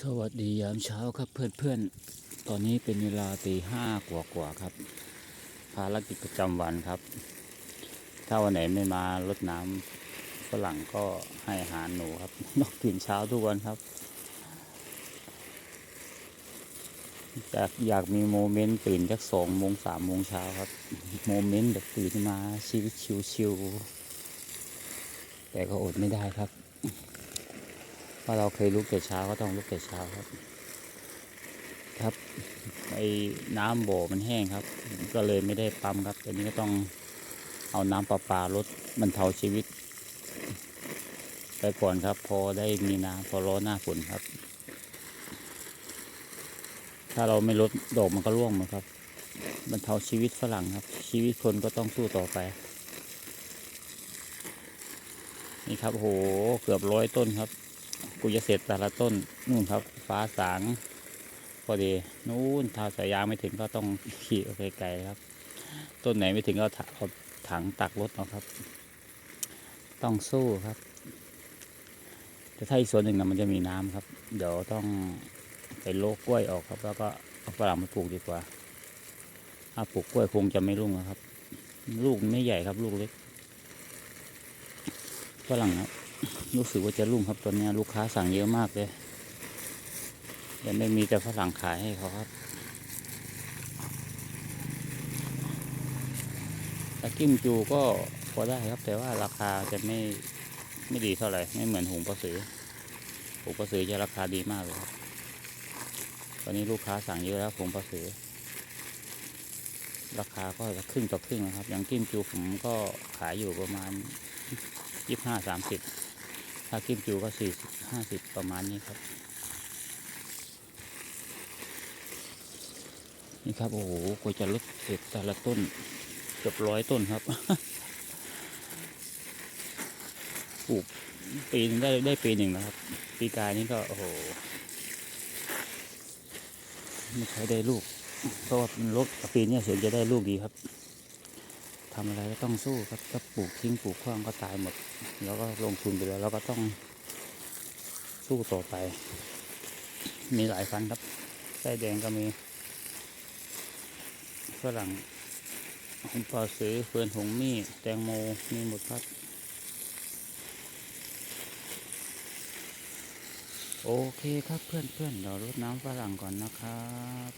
สวัสดียามเช้าครับเพื่อนๆ ตอนนี้เป็นเวลาตีห้ากว่าๆครับ ภารกิจประจำวันครับ ถ้าวันไหนไม่มารดน้ำฝรั่งก็ให้อาหารหนูครับนกตื่นเช้าทุกวันครับ อยากอยากมีโมเมนต์ตื่นจากสองโมงสามโมงเช้าครับ โมเมนต์แบบตื่นมาชีวิตชิวๆแต่ก็อดไม่ได้ครับ เพราเราเคยลุกแต่เช้าก็ต้องลุกแต่เช้าครับ ครับไอ้น้ำบ่อมันแห้งครับ ก็เลยไม่ได้ปั๊มครับตอนนี้ก็ต้องเอาน้ำประปาลดบรรเทาชีวิต ไปก่อนครับ พอได้มีน้ำพอร้อนหน้าฝนครับ ถ้าเราไม่ลดดอกมันก็ร่วงหมดครับบรรเทาชีวิตฝรั่งครับ ชีวิตคนก็ต้องสู้ต่อไป นี่ครับโหเกือบร้อยต้นครับ กูจะเสร็จแต่ละต้นนู่นครับฟ้าสางพอดีนู่นถ้าสายยางไม่ถึงก็ต้องขี่ออกไกลๆครับ ต้นไหนไม่ถึงก็เอาถังตักรถเอาครับ ต้องสู้ครับ แต่ถ้าอีกส่วนหนึ่งนะมันจะมีน้ำครับ เดี๋ยวต้องไปโลกกล้วยออกครับ แล้วก็เอาฝรั่งมาปลูกดีกว่าถ้าปลูกกล้วยคงจะไม่รุ่งแล้วครับ ลูกไม่ใหญ่ครับ ลูกเล็กฝรั่งครับ รู้สึกว่าจะรุ่งครับตอนนี้ลูกค้าสั่งเยอะมากเลยยังไม่มีแต่ฝรั่งขายให้เขาครับตะกิมจูก็พอได้ครับ แต่ว่าราคาจะไม่ไม่ดีเท่าไหร่ไม่เหมือนหงประสือหงประสือจะราคาดีมากเลยครับตอนนี้ลูกค้าสั่งเยอะแล้วหงประสือ ราคาก็จะครึ่งต่อครึ่งนะครับอย่างกิมจูผมก็ขายอยู่ประมาณยี่ห้าสามสิบ ถ้ากิมจูก็สี่สิบห้าสิบประมาณนี้ครับ นี่ครับ โอ้โหกว่าจะลดเสร็จแต่ละต้นเกือบร้อยต้นครับปลูกปีหนึงได้ได้ปีหนึ่งนะครับ ปีกายนี้ก็ โอ้โหไม่ค่อยได้ลูกเพราะว่ามันลดปีนี้เสียจะได้ลูกดีครับ ทำอะไรก็ต้องสู้ครับถ้าปลูกทิ้งปลูกขว้างก็ตายหมด แล้วก็ลงทุนไปแล้วเราก็ต้องสู้ต่อไป มีหลายพันครับไส้แดงก็มีฝรั่งคุณปอซื้อเฟื่อนหงมี่แตงโมมีหมดครับโอเคครับเพื่อนๆเดี๋ยวรดน้ำฝรั่งก่อนนะครับ